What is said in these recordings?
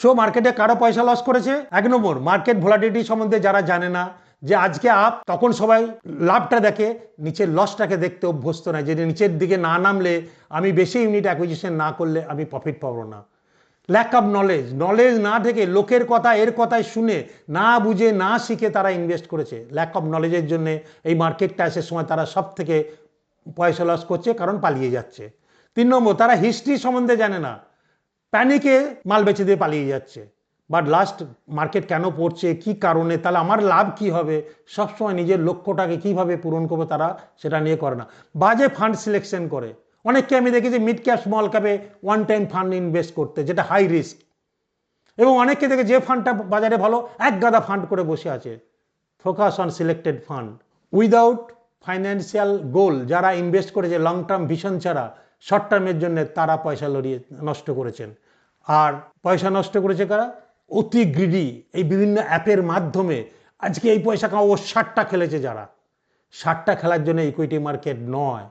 So মার্কেটে কারও পয়সা লস করেছে? এক নম্বর মার্কেট ভোলাটিলিটি সম্বন্ধে যারা জানে না, যে আজকে আপ তখন সবাই লাভটা দেখে, নিচের লসটাকে দেখতে অভ্যস্ত নয়। যে নিচের দিকে না নামলে, আমি বেশি ইউনিট অ্যাকুইজিশন না করলে আমি প্রফিট পাবো না। ল্যাক অফ নলেজ নলেজ না থেকে লোকের কথা, এর কথায় শুনে, না বুঝে, না শিখে তারা ইনভেস্ট করেছে। ল্যাক অফ নলেজের জন্য এই মার্কেট ক্র্যাশের সময় তারা সব থেকে পয়সা লস করছে, কারণ পালিয়ে যাচ্ছে। তিন নম্বর, তারা হিস্ট্রি সম্বন্ধে জানে না। প্যানিকে মাল বেচে দিয়ে পালিয়ে যাচ্ছে। বাট লাস্ট মার্কেট কেন পড়ছে? কি কারণে? তাহলে আমার লাভ কি হবে? সবসময় নিজের লক্ষ্যটাকে কীভাবে পূরণ করবে তারা সেটা নিয়ে করে না। বাজে ফান্ড সিলেকশন করে। অনেককে আমি দেখেছি মিড ক্যাপ স্মল ক্যাপে ওয়ান টাইম ফান্ড ইনভেস্ট করতে, যেটা হাই রিস্ক এবং অনেককে দেখে যে ফান্ডটা বাজারে ভালো, এক গাদা ফান্ড করে বসে আছে। Focus on selected fund without financial goal যারা ইনভেস্ট করেছে লং টার্ম ভিশন ছাড়া শর্ট টার্মের জন্য তারা পয়সা লড়িয়ে নষ্ট করেছেন। আর পয়সা নষ্ট করেছে কারা? অতি গ্রিডি এই বিভিন্ন অ্যাপের মাধ্যমে। আজকে এই পয়সা কামাবো ষাটটা খেলেছে যারা। ষাটটা খেলার জন্য ইকুইটি মার্কেট নয়।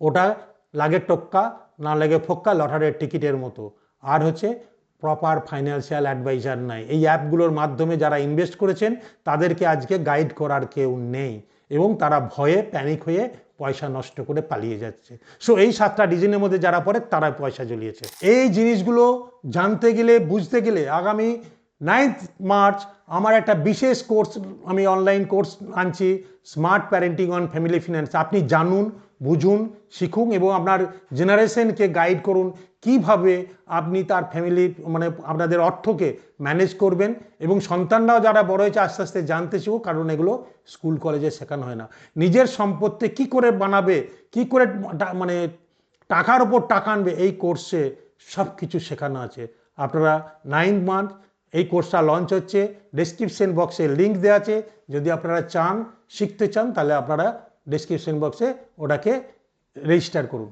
ওটা লাগে টক্কা, না লাগে ফোক্কা, লটারির টিকিটের মতো। আর হচ্ছে প্রপার ফাইন্যান্সিয়াল অ্যাডভাইজার নাই। এই অ্যাপগুলোর মাধ্যমে যারা ইনভেস্ট করেছেন, তাদেরকে আজকে গাইড করার কেউ নেই। এবং তারা ভয়ে প্যানিক হয়ে পয়সা নষ্ট করে পালিয়ে যাচ্ছে। সো এই সাতটা ডিজাইনের মধ্যে যারা পড়ে তারা পয়সা জ্বলিয়েছে এই জিনিসগুলো জানতে গেলে, বুঝতে গেলে আগামী নাইন্থ মার্চ আমার একটা বিশেষ কোর্স আমি অনলাইন কোর্স আনছি smart parenting on family finance আপনি জানুন, বুঝুন, শিখুন এবং আপনার জেনারেশনকে গাইড করুন, কীভাবে আপনি তার ফ্যামিলি মানে আপনাদের অর্থকে ম্যানেজ করবেন এবং সন্তানরাও যারা বড় হয়েছে, আস্তে আস্তে জানতে শিখুক, কারণ এগুলো স্কুল কলেজে শেখানো হয় না। নিজের সম্পত্তি কি করে বানাবে, কি করে মানে টাকার ওপর টাকা আনবে, এই কোর্সে সব কিছু শেখানো আছে। আপনারা নাইন্থ মান্থ এই কোর্সটা লঞ্চ হচ্ছে। ডেসক্রিপশন বক্সে লিঙ্ক দেওয়া আছে। যদি আপনারা চান, শিখতে চান, তাহলে আপনারা ডেসক্রিপশন বক্সে ওটাকে রেজিস্টার করুন।